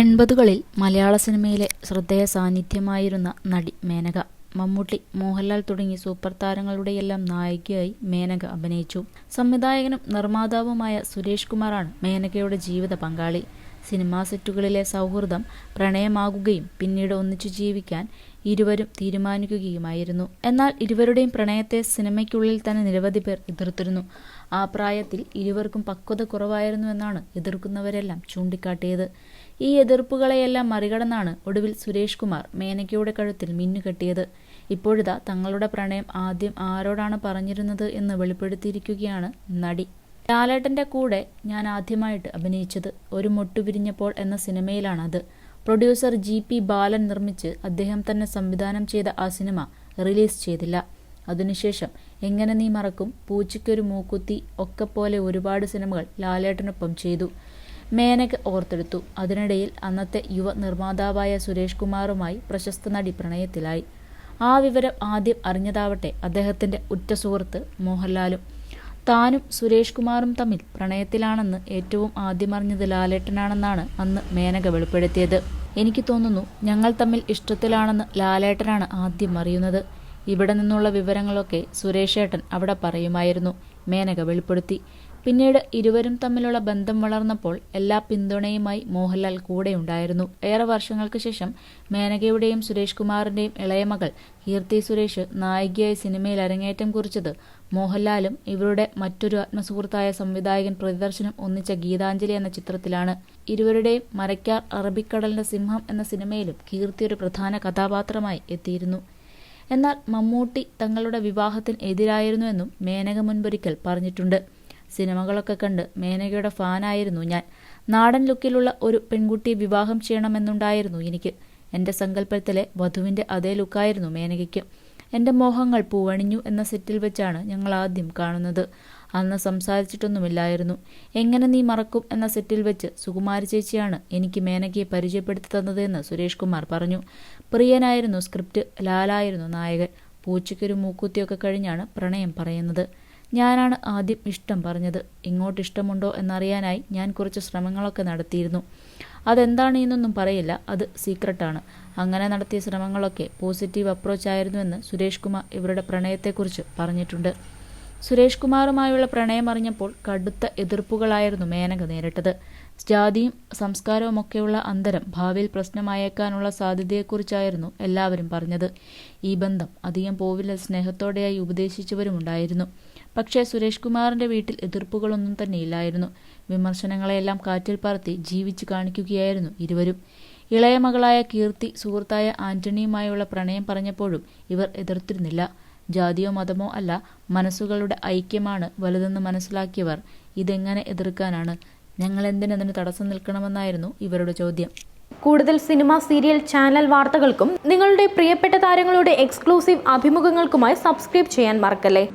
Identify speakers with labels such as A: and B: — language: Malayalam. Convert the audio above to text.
A: എൺപതുകളിൽ മലയാള സിനിമയിലെ ശ്രദ്ധേയ സാന്നിധ്യമായിരുന്ന നടി മേനക. മമ്മൂട്ടി മോഹൻലാൽ തുടങ്ങി സൂപ്പർ താരങ്ങളുടെയെല്ലാം നായികയായി മേനക അഭിനയിച്ചു. സംവിധായകനും നിർമ്മാതാവുമായ സുരേഷ് കുമാറാണ് മേനകയുടെ ജീവിത പങ്കാളി. സിനിമാ സെറ്റുകളിലെ സൗഹൃദം പ്രണയമാകുകയും പിന്നീട് ഒന്നിച്ചു ജീവിക്കാൻ ഇരുവരും തീരുമാനിക്കുകയുമായിരുന്നു. എന്നാൽ ഇരുവരുടെയും പ്രണയത്തെ സിനിമയ്ക്കുള്ളിൽ തന്നെ നിരവധി പേർ എതിർത്തിരുന്നു. ആ പ്രായത്തിൽ ഇരുവർക്കും പക്വത കുറവായിരുന്നുവെന്നാണ് എതിർക്കുന്നവരെല്ലാം ചൂണ്ടിക്കാട്ടിയത്. ഈ എതിർപ്പുകളെയെല്ലാം മറികടന്നാണ് ഒടുവിൽ സുരേഷ് കുമാർ മേനകയുടെ കഴുത്തിൽ മിന്നുകെട്ടിയത് ഇപ്പോഴിതാ തങ്ങളുടെ പ്രണയം ആദ്യം ആരോടാണ് പറഞ്ഞിരുന്നത് എന്ന് വെളിപ്പെടുത്തിയിരിക്കുകയാണ് നടി. ലാലേട്ടന്റെ കൂടെ ഞാൻ ആദ്യമായിട്ട് അഭിനയിച്ചത് ഒരു മൊട്ടു വിരിഞ്ഞപ്പോൾ എന്ന സിനിമയിലാണത്. പ്രൊഡ്യൂസർ ജി പി ബാലൻ നിർമ്മിച്ച് അദ്ദേഹം തന്നെ സംവിധാനം ചെയ്ത ആ സിനിമ റിലീസ് ചെയ്തില്ല. അതിനുശേഷം എങ്ങനെ നീ മറക്കും? പൂച്ചയ്ക്കൊരു മൂക്കുത്തി ഒക്കെ പോലെ ഒരുപാട് സിനിമകൾ ലാലേട്ടനൊപ്പം ചെയ്തു. മേനക ഓർത്തെടുത്തു. അതിനിടയിൽ അന്നത്തെ യുവ നിർമ്മാതാവായ സുരേഷ് കുമാറുമായി പ്രശസ്ത നടി പ്രണയത്തിലായി. ആ വിവരം ആദ്യം അറിഞ്ഞതാവട്ടെ അദ്ദേഹത്തിന്റെ ഉറ്റ സുഹൃത്ത് മോഹൻലാലും. താനും സുരേഷ് കുമാറും തമ്മിൽ പ്രണയത്തിലാണെന്ന് ഏറ്റവും ആദ്യം അറിഞ്ഞത് ലാലേട്ടനാണെന്നാണ് അന്ന് മേനക വെളിപ്പെടുത്തിയത്. എനിക്ക് തോന്നുന്നു ഞങ്ങൾ തമ്മിൽ ഇഷ്ടത്തിലാണെന്ന് ലാലേട്ടനാണ് ആദ്യം അറിയുന്നത്. ഇവിടെ നിന്നുള്ള വിവരങ്ങളൊക്കെ സുരേഷേട്ടൻ അവിടെ പറയുമായിരുന്നു. മേനക വെളിപ്പെടുത്തി. പിന്നീട് ഇരുവരും തമ്മിലുള്ള ബന്ധം വളർന്നപ്പോൾ എല്ലാ പിന്തുണയുമായി മോഹൻലാൽ കൂടെയുണ്ടായിരുന്നു ഏറെ വർഷങ്ങൾക്ക് ശേഷം മേനകയുടെയും സുരേഷ് കുമാറിന്റെയും ഇളയമകൾ കീർത്തി സുരേഷ് നായികയായി സിനിമയിൽ അരങ്ങേറ്റം കുറിച്ചത് മോഹൻലാലും ഇവരുടെ മറ്റൊരു ആത്മസുഹൃത്തായ സംവിധായകൻ പ്രതിദർശനം ഒന്നിച്ച ഗീതാഞ്ജലി എന്ന ചിത്രത്തിലാണ്. ഇരുവരുടെയും മരക്കാർ അറബിക്കടലിന്റെ സിംഹം എന്ന സിനിമയിലും കീർത്തി ഒരു പ്രധാന കഥാപാത്രമായി എത്തിയിരുന്നു. എന്നാൽ മമ്മൂട്ടി തങ്ങളുടെ വിവാഹത്തിന് എതിരായിരുന്നുവെന്നും മേനക മുൻപൊരിക്കൽ പറഞ്ഞിട്ടുണ്ട്. സിനിമകളൊക്കെ കണ്ട് മേനകയുടെ ഫാനായിരുന്നു ഞാൻ. നാടൻ ലുക്കിലുള്ള ഒരു പെൺകുട്ടിയെ വിവാഹം ചെയ്യണമെന്നുണ്ടായിരുന്നു എനിക്ക്. എന്റെ സങ്കല്പത്തിലെ വധുവിന്റെ അതേ ലുക്കായിരുന്നു മേനകയ്ക്ക്. എന്റെ മോഹങ്ങൾ പൂവണിഞ്ഞു എന്ന സെറ്റിൽ വെച്ചാണ് ഞങ്ങൾ ആദ്യം കാണുന്നത്. അന്ന് സംസാരിച്ചിട്ടൊന്നുമില്ലായിരുന്നു. എങ്ങനെ നീ മറക്കും എന്ന സെറ്റിൽ വെച്ച് സുകുമാരി ചേച്ചിയാണ് എനിക്ക് മേനകയെ പരിചയപ്പെടുത്തി തന്നതെന്ന് സുരേഷ് കുമാർ പറഞ്ഞു. പ്രിയനായിരുന്നു സ്ക്രിപ്റ്റ് ലാലായിരുന്നു നായകൻ. പൂച്ചയ്ക്കൊരു മൂക്കുത്തിയൊക്കെ കഴിഞ്ഞാണ് പ്രണയം പറയുന്നത്. ഞാനാണ് ആദ്യം ഇഷ്ടം പറഞ്ഞത്. ഇങ്ങോട്ട് ഇഷ്ടമുണ്ടോ എന്നറിയാനായി ഞാൻ കുറച്ച് ശ്രമങ്ങളൊക്കെ നടത്തിയിരുന്നു. അതെന്താണ് എന്നൊന്നും പറയില്ല. അത് സീക്രട്ടാണ്. അങ്ങനെ നടത്തിയ ശ്രമങ്ങളൊക്കെ പോസിറ്റീവ് അപ്രോച്ച് ആയിരുന്നുവെന്ന് സുരേഷ് കുമാർ ഇവരുടെ പ്രണയത്തെക്കുറിച്ച് പറഞ്ഞിട്ടുണ്ട്. സുരേഷ് കുമാറുമായുള്ള പ്രണയമറിഞ്ഞപ്പോൾ കടുത്ത എതിർപ്പുകളായിരുന്നു മേനക നേരിട്ടത്. ജാതിയും സംസ്കാരവുമൊക്കെയുള്ള അന്തരം ഭാവിയിൽ പ്രശ്നമായേക്കാനുള്ള സാധ്യതയെക്കുറിച്ചായിരുന്നു എല്ലാവരും പറഞ്ഞത്. ഈ ബന്ധം അധികം പോവില്ല സ്നേഹത്തോടെയായി ഉപദേശിച്ചവരുമുണ്ടായിരുന്നു. പക്ഷേ സുരേഷ് കുമാറിന്റെ വീട്ടിൽ എതിർപ്പുകളൊന്നും തന്നെ ഇല്ലായിരുന്നു വിമർശനങ്ങളെല്ലാം കാറ്റിൽ പറത്തി ജീവിച്ചു കാണിക്കുകയായിരുന്നു ഇരുവരും. ഇളയ മകളായ കീർത്തി സുഹൃത്തായ ആന്റണിയുമായുള്ള പ്രണയം പറഞ്ഞപ്പോഴും ഇവർ എതിർത്തിരുന്നില്ല. ജാതിയോ മതമോ അല്ല മനസ്സുകളുടെ ഐക്യമാണ് വലുതെന്ന് മനസ്സിലാക്കിയവർ ഇതെങ്ങനെ എതിർക്കാനാണ്? ഞങ്ങൾ എന്തിനതിന് തടസ്സം നിൽക്കണമെന്നായിരുന്നു ഇവരുടെ ചോദ്യം.
B: കൂടുതൽ സിനിമ സീരിയൽ ചാനൽ വാർത്തകൾക്കും നിങ്ങളുടെ പ്രിയപ്പെട്ട താരങ്ങളുടെ എക്സ്ക്ലൂസീവ് അഭിമുഖങ്ങൾക്കുമായി സബ്സ്ക്രൈബ് ചെയ്യാൻ മറക്കല്ലേ?